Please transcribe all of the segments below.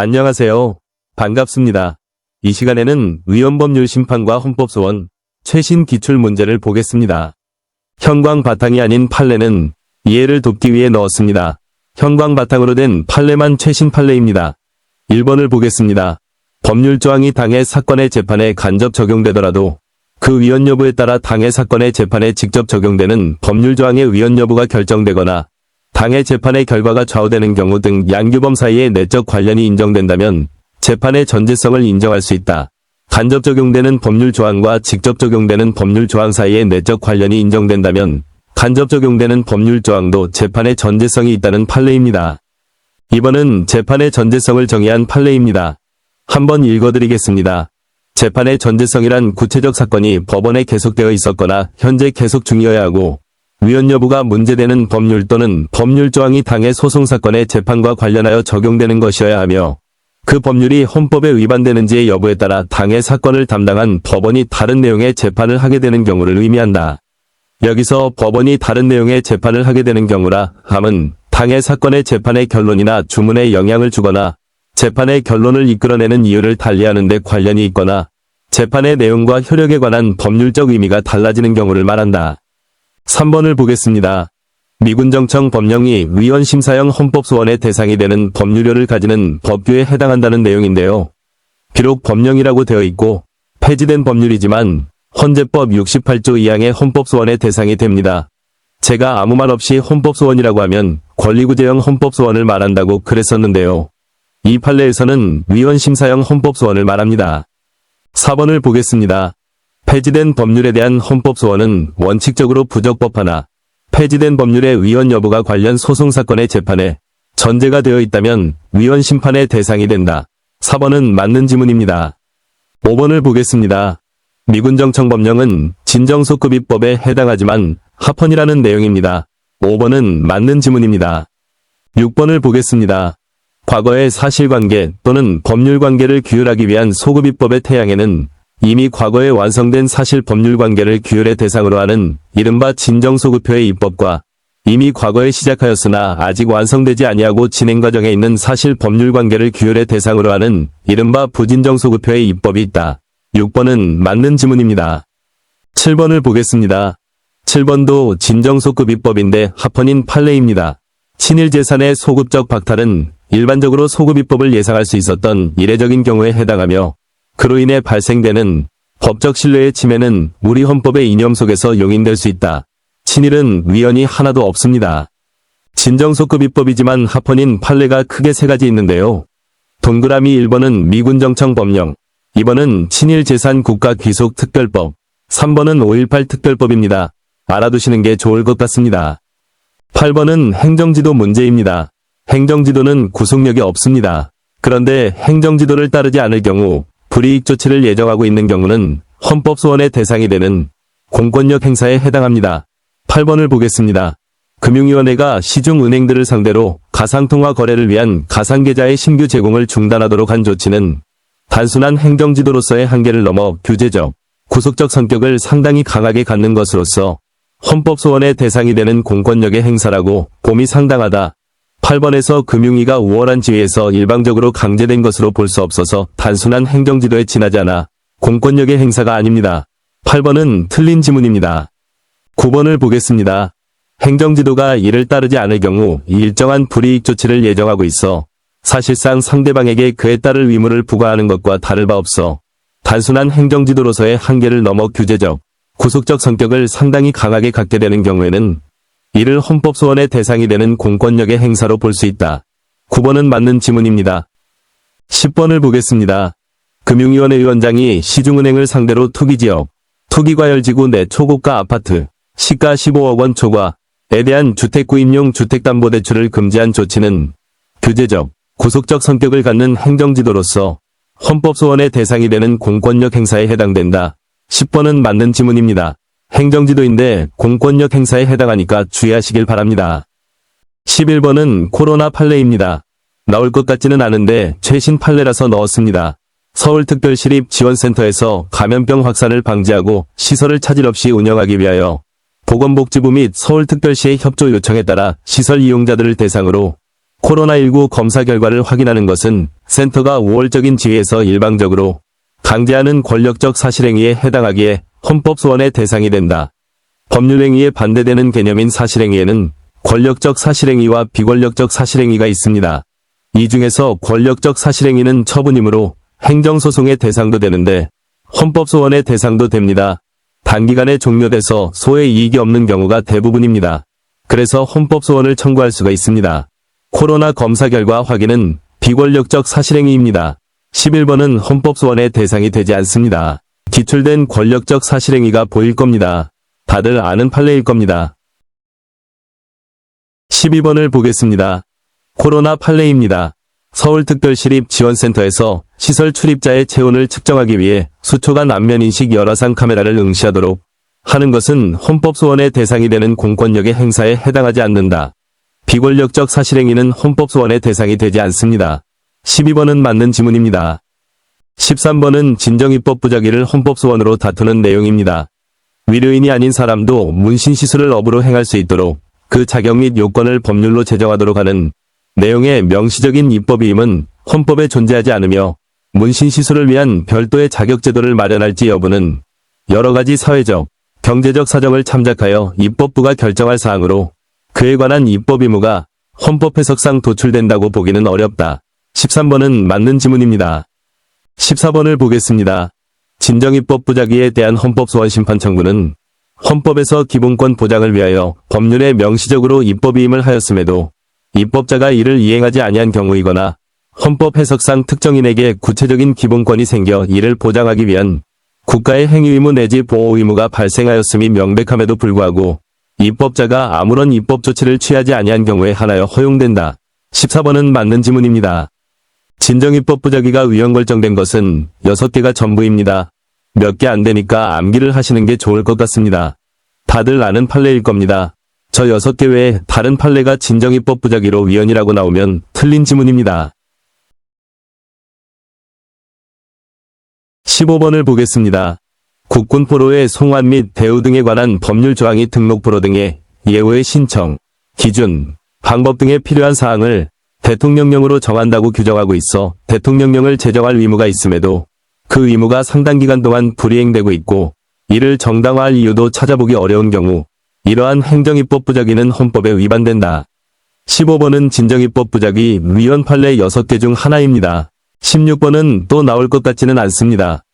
안녕하세요. 반갑습니다. 이 시간에는 위헌법률 심판과 헌법소원 최신 기출 문제를 보겠습니다. 형광 바탕이 아닌 판례는 이해를 돕기 위해 넣었습니다. 형광 바탕으로 된 판례만 최신 판례입니다. 1번을 보겠습니다. 법률 조항이 당해 사건의 재판에 간접 적용되더라도 그 위헌 여부에 따라 당해 사건의 재판에 직접 적용되는 법률 조항의 위헌 여부가 결정되거나 당해 재판의 결과가 좌우되는 경우 등 양규범 사이의 내적 관련이 인정된다면 재판의 전제성을 인정할 수 있다. 간접 적용되는 법률 조항과 직접 적용되는 법률 조항 사이의 내적 관련이 인정된다면 간접 적용되는 법률 조항도 재판의 전제성이 있다는 판례입니다. 2번은 재판의 전제성을 정의한 판례입니다. 한번 읽어드리겠습니다. 재판의 전제성이란 구체적 사건이 법원에 계속되어 있었거나 현재 계속 중이어야 하고 위헌 여부가 문제되는 법률 또는 법률 조항이 당해 소송 사건의 재판과 관련하여 적용되는 것이어야 하며 그 법률이 헌법에 위반되는지의 여부에 따라 당해 사건을 담당한 법원이 다른 내용의 재판을 하게 되는 경우를 의미한다. 여기서 법원이 다른 내용의 재판을 하게 되는 경우라 함은 당해 사건의 재판의 결론이나 주문에 영향을 주거나 재판의 결론을 이끌어내는 이유를 달리하는 데 관련이 있거나 재판의 내용과 효력에 관한 법률적 의미가 달라지는 경우를 말한다. 3번을 보겠습니다. 미군정청 법령이 위헌심사형 헌법소원의 대상이 되는 법률효를 가지는 법규에 해당한다는 내용인데요. 비록 법령이라고 되어 있고 폐지된 법률이지만 헌재법 68조 2항의 헌법소원의 대상이 됩니다. 제가 아무 말 없이 헌법소원이라고 하면 권리구제형 헌법소원을 말한다고 그랬었는데요. 이 판례에서는 위헌심사형 헌법소원을 말합니다. 4번을 보겠습니다. 폐지된 법률에 대한 헌법 소원은 원칙적으로 부적법하나 폐지된 법률의 위헌 여부가 관련 소송 사건의 재판에 전제가 되어 있다면 위헌 심판의 대상이 된다. 4번은 맞는 지문입니다. 5번을 보겠습니다. 미군정청 법령은 진정소급입법에 해당하지만 합헌이라는 내용입니다. 5번은 맞는 지문입니다. 6번을 보겠습니다. 과거의 사실관계 또는 법률관계를 규율하기 위한 소급입법의 태양에는 이미 과거에 완성된 사실 법률 관계를 규율의 대상으로 하는 이른바 진정소급표의 입법과 이미 과거에 시작하였으나 아직 완성되지 아니하고 진행 과정에 있는 사실 법률 관계를 규율의 대상으로 하는 이른바 부진정소급표의 입법이 있다. 6번은 맞는 지문입니다. 7번을 보겠습니다. 7번도 진정소급 입법인데 합헌인 판례입니다. 친일 재산의 소급적 박탈은 일반적으로 소급 입법을 예상할 수 있었던 이례적인 경우에 해당하며 그로 인해 발생되는 법적 신뢰의 침해는 우리 헌법의 이념 속에서 용인될 수 있다. 친일은 위헌이 하나도 없습니다. 진정소급 입법이지만 합헌인 판례가 크게 세 가지 있는데요. 동그라미 1번은 미군정청 법령, 2번은 친일 재산 국가 귀속 특별법, 3번은 5.18 특별법입니다. 알아두시는 게 좋을 것 같습니다. 8번은 행정지도 문제입니다. 행정지도는 구속력이 없습니다. 그런데 행정지도를 따르지 않을 경우 불이익 조치를 예정하고 있는 경우는 헌법 소원의 대상이 되는 공권력 행사에 해당합니다. 8번을 보겠습니다. 금융위원회가 시중 은행들을 상대로 가상통화 거래를 위한 가상계좌의 신규 제공을 중단하도록 한 조치는 단순한 행정지도로서의 한계를 넘어 규제적, 구속적 성격을 상당히 강하게 갖는 것으로서 헌법 소원의 대상이 되는 공권력의 행사라고 봄이 상당하다. 8번에서 금융위가 우월한 지위에서 일방적으로 강제된 것으로 볼 수 없어서 단순한 행정지도에 지나지 않아 공권력의 행사가 아닙니다. 8번은 틀린 지문입니다. 9번을 보겠습니다. 행정지도가 이를 따르지 않을 경우 일정한 불이익 조치를 예정하고 있어 사실상 상대방에게 그에 따를 의무를 부과하는 것과 다를 바 없어 단순한 행정지도로서의 한계를 넘어 규제적, 구속적 성격을 상당히 강하게 갖게 되는 경우에는 이를 헌법 소원의 대상이 되는 공권력의 행사로 볼 수 있다. 9번은 맞는 지문입니다. 10번을 보겠습니다. 금융위원회 위원장이 시중은행을 상대로 투기지역, 투기과열지구 내 초고가 아파트, 시가 15억 원 초과에 대한 주택구입용 주택담보대출을 금지한 조치는 규제적, 구속적 성격을 갖는 행정지도로서 헌법 소원의 대상이 되는 공권력 행사에 해당된다. 10번은 맞는 지문입니다. 행정지도인데 공권력 행사에 해당하니까 주의하시길 바랍니다. 11번은 코로나 판례입니다. 나올 것 같지는 않은데 최신 판례라서 넣었습니다. 서울특별시립 지원센터에서 감염병 확산을 방지하고 시설을 차질 없이 운영하기 위하여 보건복지부 및 서울특별시의 협조 요청에 따라 시설 이용자들을 대상으로 코로나19 검사 결과를 확인하는 것은 센터가 우월적인 지위에서 일방적으로 강제하는 권력적 사실행위에 해당하기에 헌법 소원의 대상이 된다. 법률행위에 반대되는 개념인 사실행위에는 권력적 사실행위와 비권력적 사실행위가 있습니다. 이 중에서 권력적 사실행위는 처분이므로 행정소송의 대상도 되는데 헌법소원의 대상도 됩니다. 단기간에 종료돼서 소의 이익이 없는 경우가 대부분입니다. 그래서 헌법소원을 청구할 수가 있습니다. 코로나 검사 결과 확인은 비권력적 사실행위입니다. 11번은 헌법소원의 대상이 되지 않습니다. 기출된 권력적 사실행위가 보일 겁니다. 다들 아는 판례일 겁니다. 12번을 보겠습니다. 코로나 판례입니다. 서울특별시립지원센터에서 시설 출입자의 체온을 측정하기 위해 수초간 안면인식 열화상 카메라를 응시하도록 하는 것은 헌법소원의 대상이 되는 공권력의 행사에 해당하지 않는다. 비권력적 사실행위는 헌법소원의 대상이 되지 않습니다. 12번은 맞는 지문입니다. 13번은 진정입법 부작위를 헌법소원으로 다투는 내용입니다. 위료인이 아닌 사람도 문신시술을 업으로 행할 수 있도록 그 자격 및 요건을 법률로 제정하도록 하는 내용의 명시적인 입법이임은 헌법에 존재하지 않으며 문신시술을 위한 별도의 자격제도를 마련할지 여부는 여러 가지 사회적, 경제적 사정을 참작하여 입법부가 결정할 사항으로 그에 관한 입법 의무가 헌법 해석상 도출된다고 보기는 어렵다. 13번은 맞는 지문입니다. 14번을 보겠습니다. 진정입법 부작위에 대한 헌법소원 심판 청구는 헌법에서 기본권 보장을 위하여 법률에 명시적으로 입법이임을 하였음에도 입법자가 이를 이행하지 아니한 경우이거나 헌법 해석상 특정인에게 구체적인 기본권이 생겨 이를 보장하기 위한 국가의 행위 의무 내지 보호 의무가 발생하였음이 명백함에도 불구하고 입법자가 아무런 입법 조치를 취하지 아니한 경우에 하나여 허용된다. 14번은 맞는 지문입니다. 진정입법 부작위가 위헌 결정된 것은 6개가 전부입니다. 몇 개 안 되니까 암기를 하시는 게 좋을 것 같습니다. 다들 아는 판례일 겁니다. 저 6개 외에 다른 판례가 진정입법 부작위로 위헌이라고 나오면 틀린 지문입니다. 15번을 보겠습니다. 국군포로의 송환 및 대우 등에 관한 법률 조항이 등록포로 등의 예우의 신청, 기준, 방법 등에 필요한 사항을 대통령령으로 정한다고 규정하고 있어 대통령령을 제정할 의무가 있음에도 그 의무가 상당 기간 동안 불이행되고 있고 이를 정당화할 이유도 찾아보기 어려운 경우 이러한 행정입법 부작위는 헌법에 위반된다. 15번은 진정입법 부작위 위헌 판례 6개 중 하나입니다. 16번은 또 나올 것 같지는 않습니다.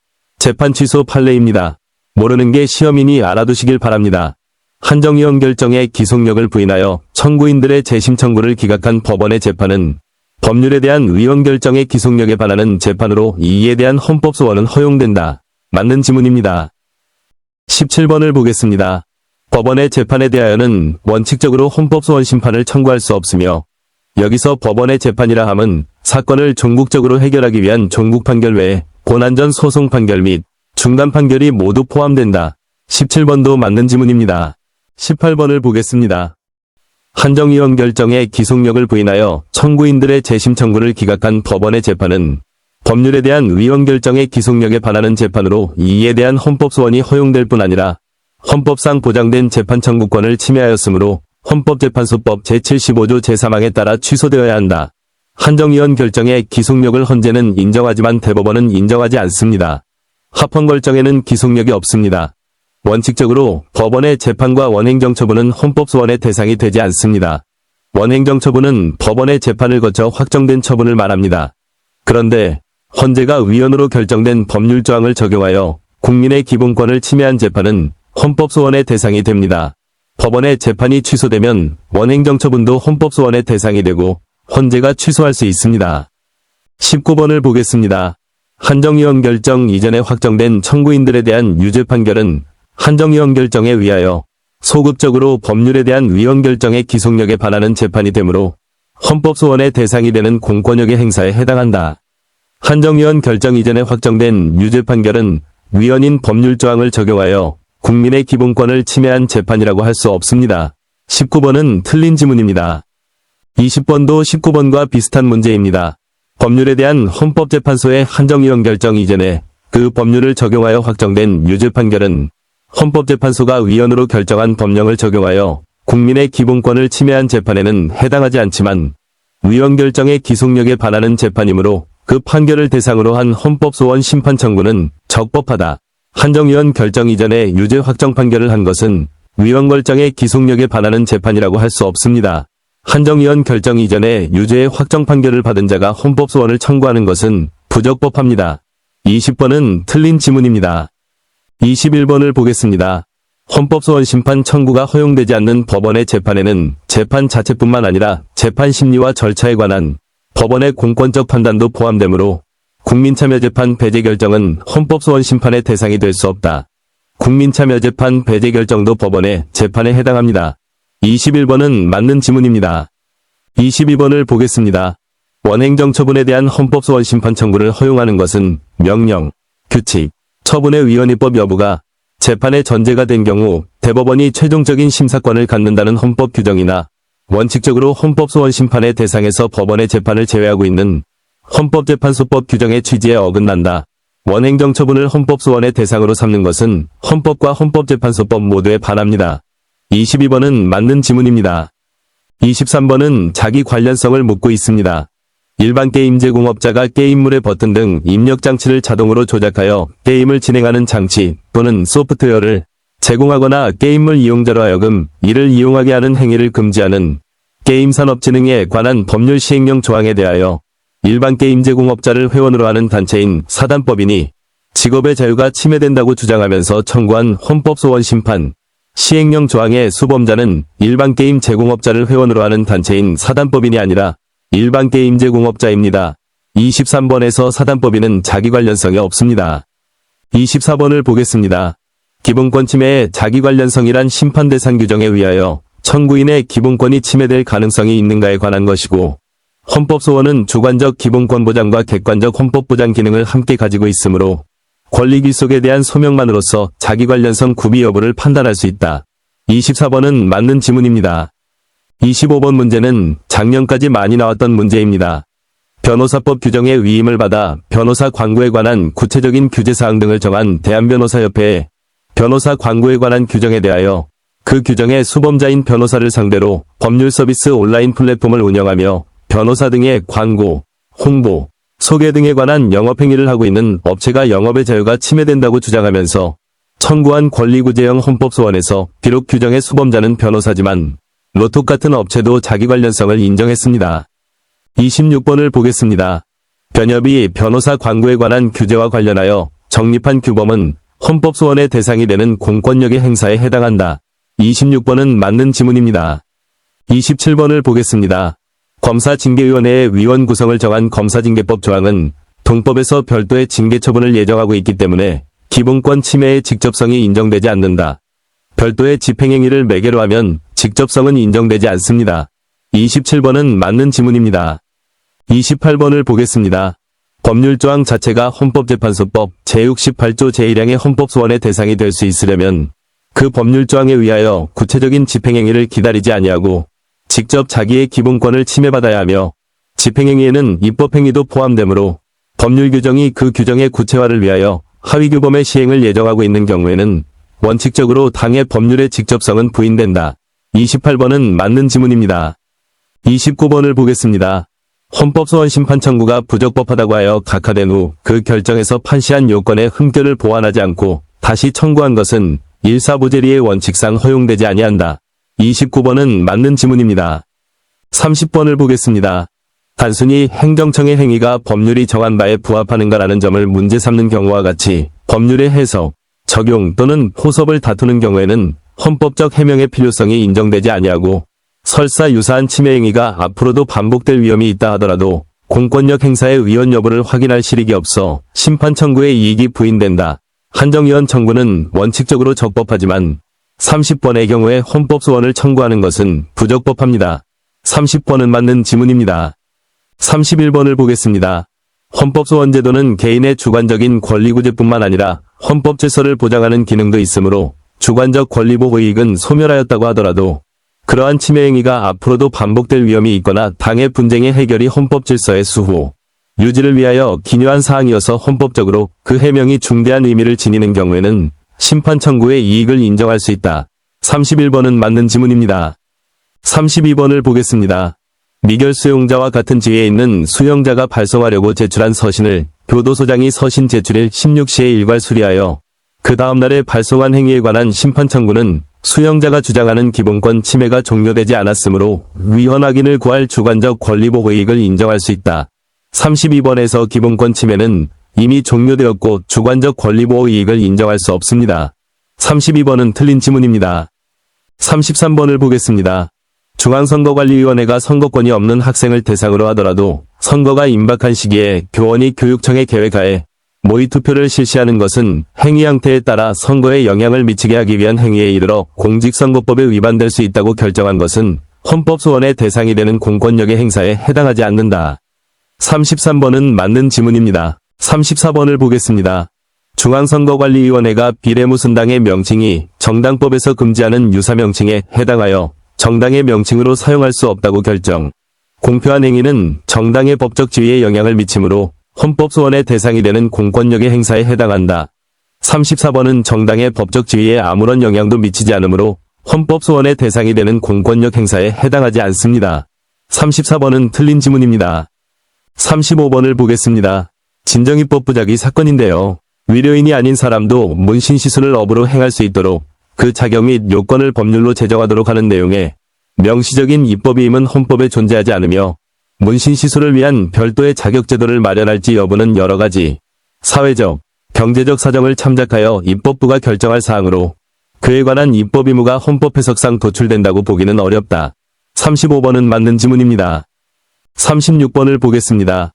재판 취소 판례입니다. 모르는 게 시험이니 알아두시길 바랍니다. 한정위원 결정에 기속력을 부인하여 청구인들의 재심 청구를 기각한 법원의 재판은 법률에 대한 위헌 결정의 기속력에 반하는 재판으로 이에 대한 헌법 소원은 허용된다. 맞는 지문입니다. 17번을 보겠습니다. 법원의 재판에 대하여는 원칙적으로 헌법 소원 심판을 청구할 수 없으며 여기서 법원의 재판이라 함은 사건을 종국적으로 해결하기 위한 종국 판결 외에 본안전 소송 판결 및 중단 판결이 모두 포함된다. 17번도 맞는 지문입니다. 18번을 보겠습니다. 한정위원 결정에 기속력을 부인하여 청구인들의 재심 청구를 기각한 법원의 재판은 법률에 대한 위헌 결정의 기속력에 반하는 재판으로 이에 대한 헌법 소원이 허용될 뿐 아니라 헌법상 보장된 재판 청구권을 침해하였으므로 헌법재판소법 제75조 제3항에 따라 취소되어야 한다. 한정위원 결정의 기속력을 헌재는 인정하지만 대법원은 인정하지 않습니다. 합헌 결정에는 기속력이 없습니다. 원칙적으로 법원의 재판과 원행정처분은 헌법 소원의 대상이 되지 않습니다. 원행정처분은 법원의 재판을 거쳐 확정된 처분을 말합니다. 그런데 헌재가 위헌으로 결정된 법률 조항을 적용하여 국민의 기본권을 침해한 재판은 헌법 소원의 대상이 됩니다. 법원의 재판이 취소되면 원행정처분도 헌법 소원의 대상이 되고 헌재가 취소할 수 있습니다. 19번을 보겠습니다. 한정위원 결정 이전에 확정된 청구인들에 대한 유죄 판결은 한정위원 결정에 의하여 소급적으로 법률에 대한 위헌 결정의 기속력에 반하는 재판이 되므로 헌법 소원의 대상이 되는 공권력의 행사에 해당한다. 한정위원 결정 이전에 확정된 유죄 판결은 위헌인 법률 조항을 적용하여 국민의 기본권을 침해한 재판이라고 할 수 없습니다. 19번은 틀린 지문입니다. 20번도 19번과 비슷한 문제입니다. 법률에 대한 헌법재판소의 한정위원 결정 이전에 그 법률을 적용하여 확정된 유죄 판결은 헌법재판소가 위헌으로 결정한 법령을 적용하여 국민의 기본권을 침해한 재판에는 해당하지 않지만 위원 결정의 기속력에 반하는 재판이므로 그 판결을 대상으로 한 헌법소원 심판 청구는 적법하다. 한정위원 결정 이전에 유죄 확정 판결을 한 것은 위원 결정의 기속력에 반하는 재판이라고 할 수 없습니다. 한정위원 결정 이전에 유죄의 확정 판결을 받은 자가 헌법소원을 청구하는 것은 부적법합니다. 20번은 틀린 지문입니다. 21번을 보겠습니다. 헌법소원 심판 청구가 허용되지 않는 법원의 재판에는 재판 자체뿐만 아니라 재판 심리와 절차에 관한 법원의 공권적 판단도 포함되므로 국민참여재판 배제 결정은 헌법소원 심판의 대상이 될 수 없다. 국민참여재판 배제 결정도 법원의 재판에 해당합니다. 21번은 맞는 지문입니다. 22번을 보겠습니다. 원행정 처분에 대한 헌법소원 심판 청구를 허용하는 것은 명령, 규칙, 처분의 위헌입법 여부가 재판의 전제가 된 경우 대법원이 최종적인 심사권을 갖는다는 헌법 규정이나 원칙적으로 헌법소원 심판의 대상에서 법원의 재판을 제외하고 있는 헌법재판소법 규정의 취지에 어긋난다. 원행정 처분을 헌법소원의 대상으로 삼는 것은 헌법과 헌법재판소법 모두에 반합니다. 22번은 맞는 지문입니다. 23번은 자기 관련성을 묻고 있습니다. 일반 게임 제공업자가 게임물의 버튼 등 입력 장치를 자동으로 조작하여 게임을 진행하는 장치 또는 소프트웨어를 제공하거나 게임물 이용자로 하여금 이를 이용하게 하는 행위를 금지하는 게임산업진흥에 관한 법률 시행령 조항에 대하여 일반 게임 제공업자를 회원으로 하는 단체인 사단법인이 직업의 자유가 침해된다고 주장하면서 청구한 헌법소원 심판 시행령 조항의 수범자는 일반 게임 제공업자를 회원으로 하는 단체인 사단법인이 아니라 일반 게임 제 공업자입니다. 23번에서 사단법인은 자기 관련성이 없습니다. 24번을 보겠습니다. 기본권 침해의 자기 관련성이란 심판 대상 규정에 의하여 청구인의 기본권이 침해될 가능성이 있는가에 관한 것이고 헌법 소원은 주관적 기본권 보장과 객관적 헌법 보장 기능을 함께 가지고 있으므로 권리 귀속에 대한 소명만으로서 자기 관련성 구비 여부를 판단할 수 있다. 24번은 맞는 지문입니다. 25번 문제는 작년까지 많이 나왔던 문제입니다. 변호사법 규정의 위임을 받아 변호사 광고에 관한 구체적인 규제사항 등을 정한 대한변호사협회에 변호사 광고에 관한 규정에 대하여 그 규정의 수범자인 변호사를 상대로 법률 서비스 온라인 플랫폼을 운영하며 변호사 등의 광고, 홍보, 소개 등에 관한 영업행위를 하고 있는 업체가 영업의 자유가 침해된다고 주장하면서 청구한 권리구제형 헌법소원에서 비록 규정의 수범자는 변호사지만 로톡 같은 업체도 자기 관련성을 인정했습니다. 26번을 보겠습니다. 변협이 변호사 광고에 관한 규제와 관련하여 정립한 규범은 헌법 소원의 대상이 되는 공권력의 행사에 해당한다. 26번은 맞는 지문입니다. 27번을 보겠습니다. 검사징계위원회의 위원 구성을 정한 검사징계법 조항은 동법에서 별도의 징계 처분을 예정하고 있기 때문에 기본권 침해의 직접성이 인정되지 않는다. 별도의 집행행위를 매개로 하면 직접성은 인정되지 않습니다. 27번은 맞는 지문입니다. 28번을 보겠습니다. 법률조항 자체가 헌법재판소법 제68조 제1항의 헌법소원의 대상이 될 수 있으려면 그 법률조항에 의하여 구체적인 집행행위를 기다리지 아니하고 직접 자기의 기본권을 침해받아야 하며 집행행위에는 입법행위도 포함되므로 법률 규정이 그 규정의 구체화를 위하여 하위규범의 시행을 예정하고 있는 경우에는 원칙적으로 당의 법률의 직접성은 부인된다. 28번은 맞는 지문입니다. 29번을 보겠습니다. 헌법소원 심판 청구가 부적법하다고 하여 각하된 후 그 결정에서 판시한 요건의 흠결을 보완하지 않고 다시 청구한 것은 일사부재리의 원칙상 허용되지 아니한다. 29번은 맞는 지문입니다. 30번을 보겠습니다. 단순히 행정청의 행위가 법률이 정한 바에 부합하는가라는 점을 문제 삼는 경우와 같이 법률의 해석, 적용 또는 포섭을 다투는 경우에는 헌법적 해명의 필요성이 인정되지 아니하고 설사 유사한 침해 행위가 앞으로도 반복될 위험이 있다 하더라도 공권력 행사의 위헌 여부를 확인할 실익이 없어 심판 청구의 이익이 부인된다. 한정위원 청구는 원칙적으로 적법하지만 30번의 경우에 헌법 소원을 청구하는 것은 부적법합니다. 30번은 맞는 지문입니다. 31번을 보겠습니다. 헌법소원 제도는 개인의 주관적인 권리구제뿐만 아니라 헌법 질서를 보장하는 기능도 있으므로 주관적 권리보호 이익은 소멸하였다고 하더라도 그러한 침해 행위가 앞으로도 반복될 위험이 있거나 당의 분쟁의 해결이 헌법 질서의 수호, 유지를 위하여 기묘한 사항이어서 헌법적으로 그 해명이 중대한 의미를 지니는 경우에는 심판 청구의 이익을 인정할 수 있다. 31번은 맞는 지문입니다. 32번을 보겠습니다. 미결 수용자와 같은 지위에 있는 수용자가 발송하려고 제출한 서신을 교도소장이 서신 제출일 16시에 일괄 수리하여 그 다음날에 발송한 행위에 관한 심판 청구는 수용자가 주장하는 기본권 침해가 종료되지 않았으므로 위헌 확인을 구할 주관적 권리보호 이익을 인정할 수 있다. 32번에서 기본권 침해는 이미 종료되었고 주관적 권리보호 이익을 인정할 수 없습니다. 32번은 틀린 지문입니다. 33번을 보겠습니다. 중앙선거관리위원회가 선거권이 없는 학생을 대상으로 하더라도 선거가 임박한 시기에 교원이 교육청에 계획하에 모의 투표를 실시하는 것은 행위 형태에 따라 선거에 영향을 미치게 하기 위한 행위에 이르러 공직선거법에 위반될 수 있다고 결정한 것은 헌법 소원의 대상이 되는 공권력의 행사에 해당하지 않는다. 33번은 맞는 지문입니다. 34번을 보겠습니다. 중앙선거관리위원회가 비례무슨당의 명칭이 정당법에서 금지하는 유사명칭에 해당하여 정당의 명칭으로 사용할 수 없다고 결정. 공표한 행위는 정당의 법적 지위에 영향을 미치므로 헌법 소원의 대상이 되는 공권력의 행사에 해당한다. 34번은 정당의 법적 지위에 아무런 영향도 미치지 않으므로 헌법 소원의 대상이 되는 공권력 행사에 해당하지 않습니다. 34번은 틀린 지문입니다. 35번을 보겠습니다. 진정입법 부작위 사건인데요. 위료인이 아닌 사람도 문신 시술을 업으로 행할 수 있도록 그 자격 및 요건을 법률로 제정하도록 하는 내용의 명시적인 입법위임은 헌법에 존재하지 않으며 문신시술을 위한 별도의 자격제도를 마련할지 여부는 여러 가지 사회적, 경제적 사정을 참작하여 입법부가 결정할 사항으로 그에 관한 입법 의무가 헌법 해석상 도출된다고 보기는 어렵다. 35번은 맞는 지문입니다. 36번을 보겠습니다.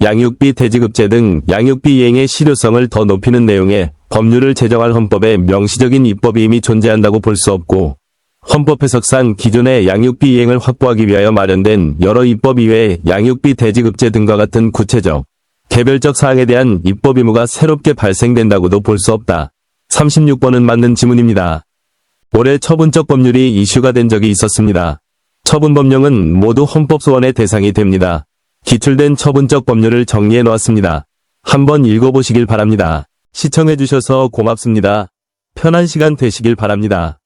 양육비 대지급제 등 양육비 이행의 실효성을 더 높이는 내용의 법률을 제정할 헌법에 명시적인 입법이 이미 존재한다고 볼 수 없고 헌법 해석상 기존의 양육비 이행을 확보하기 위하여 마련된 여러 입법 이외의 양육비 대지급제 등과 같은 구체적, 개별적 사항에 대한 입법 의무가 새롭게 발생된다고도 볼 수 없다. 36번은 맞는 지문입니다. 올해 처분적 법률이 이슈가 된 적이 있었습니다. 처분 법령은 모두 헌법 소원의 대상이 됩니다. 기출된 처분적 법률을 정리해 놓았습니다. 한번 읽어보시길 바랍니다. 시청해주셔서 고맙습니다. 편한 시간 되시길 바랍니다.